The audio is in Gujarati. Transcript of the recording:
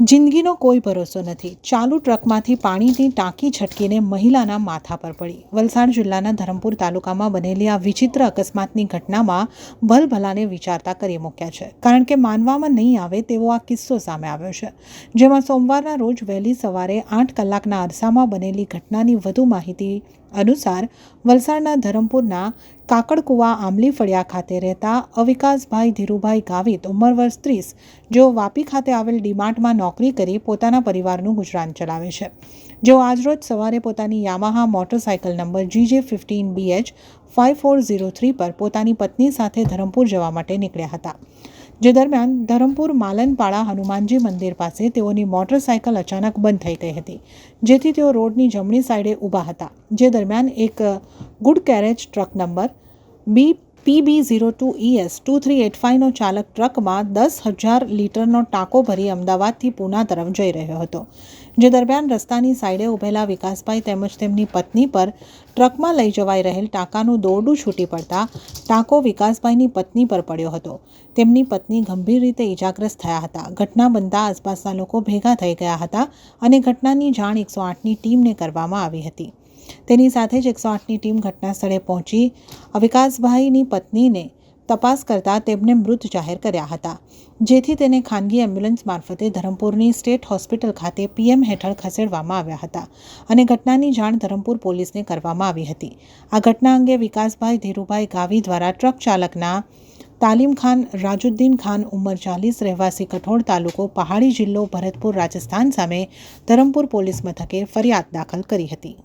જિંદગીનો કોઈ ભરોસો નથી. ચાલુ ટ્રકમાંથી પાણીની ટાંકી છટકીને મહિલાના માથા પર પડી. વલસાડ જિલ્લાના ધરમપુર તાલુકામાં બનેલી આ વિચિત્ર અકસ્માતની ઘટનામાં ભલભલાને વિચારતા કરી મૂક્યા છે. કારણ કે માનવામાં નહીં આવે તેવો આ કિસ્સો સામે આવ્યો છે. જેમાં સોમવારના રોજ વહેલી સવારે આઠ કલાકના અરસામાં બનેલી ઘટનાની વધુ માહિતી અનુસાર, વલસાડના ધરમપુરના કાકડકુવા આંબલી ફળિયા ખાતે રહેતા અવિકાસભાઈ ધીરુભાઈ ગાવિત ઉંમર વર્ષ ત્રીસ, જેઓ વાપી ખાતે આવેલ ડીમાર્ટમાં નોકરી કરી પોતાના પરિવારનું ગુજરાન ચલાવે છે. જેઓ આજરોજ સવારે પોતાની Yamaha motorcycle number GJ fifteen BH five four zero three પર પોતાની પત્ની સાથે ધરમપુર જવા માટે નીકળ્યા હતા. જે દરમિયાન ધરમપુર માલનપાડા હનુમાનજી મંદિર પાસે તેઓની મોટરસાયકલ અચાનક બંધ થઈ ગઈ હતી, જેથી તેઓ રોડની જમણી સાઈડે ઊભા હતા. જે દરમિયાન એક good carriage truck number B PB zero two ES two three eight ફાઇવનો ચાલક ટ્રકમાં દસ હજાર લીટરનો ટાંકો ભરી અમદાવાદથી પૂના તરફ જઈ રહ્યો હતો, જે દરમિયાન રસ્તાની સાઈડે ઊભેલા વિકાસભાઈ તેમજ તેમની પત્ની પર ટ્રકમાં લઈ જવાઈ રહેલ ટાંકાનું દોરડું છૂટી પડતા ટાંકો વિકાસભાઈની પત્ની પર પડ્યો હતો. તેમની પત્ની ગંભીર રીતે ઈજાગ્રસ્ત થયા હતા. ઘટના બનતા આસપાસના લોકો ભેગા થઈ ગયા હતા અને ઘટનાની જાણ એકસો આઠની ટીમને કરવામાં આવી હતી. તેની સાથે જ એકસો આઠની ટીમ ઘટના સ્થળે પહોંચી. વિકાસભાઈની પત્નીને તપાસ કરતા તેમને મૃત જાહેર કર્યા હતા. જેથી તેને ખાનગી એમ્બ્યુલન્સ મારફતે ધરમપુરની સ્ટેટ હોસ્પિટલ ખાતે પીએમ હેઠળ ખસેડવામાં આવ્યા હતા અને ઘટનાની જાણ ધરમપુર પોલીસને કરવામાં આવી હતી. આ ઘટના અંગે વિકાસભાઈ ધીરુભાઈ ગાવી દ્વારા ટ્રક ચાલકના તાલીમ ખાન, રાજુદ્દીન ખાન ઉંમર ચાલીસ, રહેવાસી કઠોળ તાલુકો પહાડી જિલ્લો ભરતપુર, રાજસ્થાન સામે ધરમપુર પોલીસ મથકે ફરિયાદ દાખલ કરી હતી.